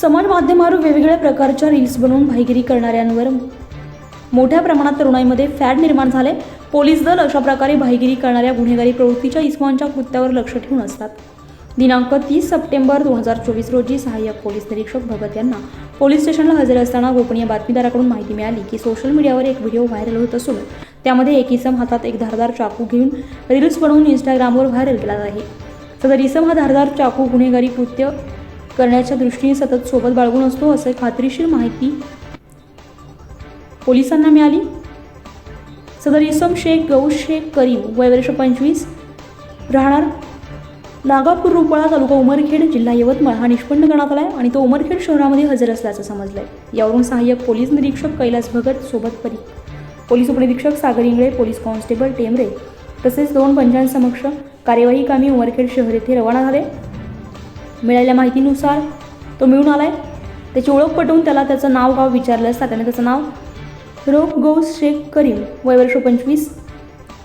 समाज माध्यमावर वेगवेगळ्या प्रकारच्या रील्स बनवून भाईगिरी करणाऱ्यांवर मोठ्या प्रमाणात तरुणाईमध्ये फॅड निर्माण झाले. पोलीस दल अशा प्रकारे भाईगिरी करणाऱ्या गुन्हेगारी प्रवृत्तीच्या इस्मांच्या कृत्यावर लक्ष ठेवून असतात. दिनांक तीस सप्टेंबर दोन हजार चोवीस रोजी सहाय्यक पोलीस निरीक्षक भगत यांना पोलीस स्टेशनला हजर असताना गोपनीय बातमीदाराकडून माहिती मिळाली की सोशल मीडियावर एक व्हिडिओ व्हायरल होत असून त्यामध्ये एक इसम हातात एक धारदार चाकू घेऊन रील्स बनवून इंस्टाग्रामवर व्हायरल केला आहे. सदर इसम हा धारदार चाकू गुन्हेगारी कृत्य करण्याच्या दृष्टीने सतत सोबत बाळगून असतो असं खात्रीशीर माहिती पोलिसांना मिळाली. सदर इसम शेख गौश शेख करीम वय वर्ष पंचवीस. राहणार नागापूर रुपळा तालुका उमरखेड जिल्हा यवतमाळ. हा निष्पन्न करण्यात आला आहे आणि तो उमरखेड शहरामध्ये हजर असल्याचं समजलं आहे यावरून सहाय्यक पोलीस निरीक्षक कैलास भगत सोबत परी पोलीस उपनिरीक्षक सागर इंगळे पोलीस कॉन्स्टेबल टेमरे तसेच दोन पंचांसमक्ष कार्यवाही कामी उमरखेड शहर येथे रवाना झाले. मिळालेल्या माहितीनुसार तो मिळून आला आहे त्याची ओळख पटवून त्याला त्याचं नाव गाव विचारलं असता त्याने त्याचं नाव रोग गौस शेख करीम वय वर्ष पंचवीस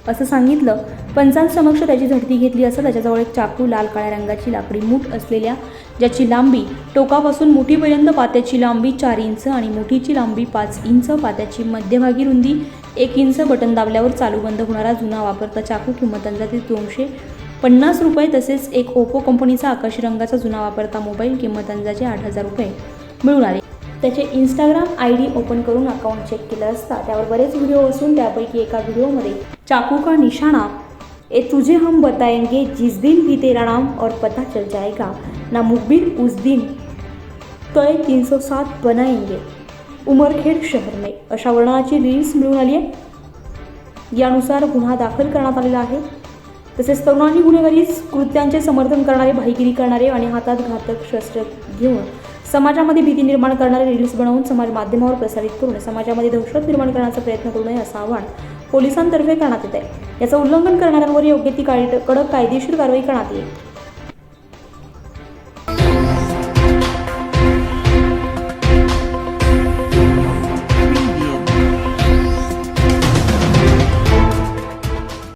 असं सांगितलं. पंचांसमक्ष त्याची झडती घेतली असता त्याच्याजवळ एक चाकू लाल काळ्या रंगाची लाकडी मूठ असलेल्या ज्याची लांबी टोकापासून मुठीपर्यंत पात्याची लांबी चार इंच आणि मुठीची लांबी पाच इंच पात्याची मध्यभागी रुंदी एक इंच बटन दाबल्यावर चालू बंद होणारा जुना वापरता चाकू किंमत अंदाजे दोनशे पन्नास रुपये तसेच एक ओप्पो कंपनीचा आकाशी रंगाचा जुना वापरता मोबाईल किंमत अंदाजे आठ हजार रुपये मिळून आले. त्याचे इंस्टाग्राम आय डी ओपन करून अकाउंट चेक केलं असता त्यावर बरेच व्हिडिओ असून त्यापैकी एका व्हिडिओमध्ये चाकू का निशाणा? ए तुझे हम बताएंगे जिस दिन भी तेरा नाम और पता चल जाएगा। ना मुखबिर उस दिन तय तीन सौ सात बनाएंगे। उमरखेड शहर में। अशा वर्णनाची रील्स मिळून आली आहे. यानुसार गुन्हा दाखल करण्यात आलेला आहे. तसेच तरुणांनी गुन्हेगारी कृत्यांचे समर्थन करणारे भाईगिरी करणारे आणि हातात घातक शस्त्र घेऊन समाजामध्ये भीती निर्माण करणारे रील्स बनवून समाज माध्यमावर प्रसारित करून समाजामध्ये दहशत निर्माण करण्याचा प्रयत्न करू नये असं आवाहन पोलिसांतर्फे करण्यात येत आहे. याचं उल्लंघन करणाऱ्यांवर योग्य ती कायद कडक कायदेशीर कारवाई करण्यात येईल.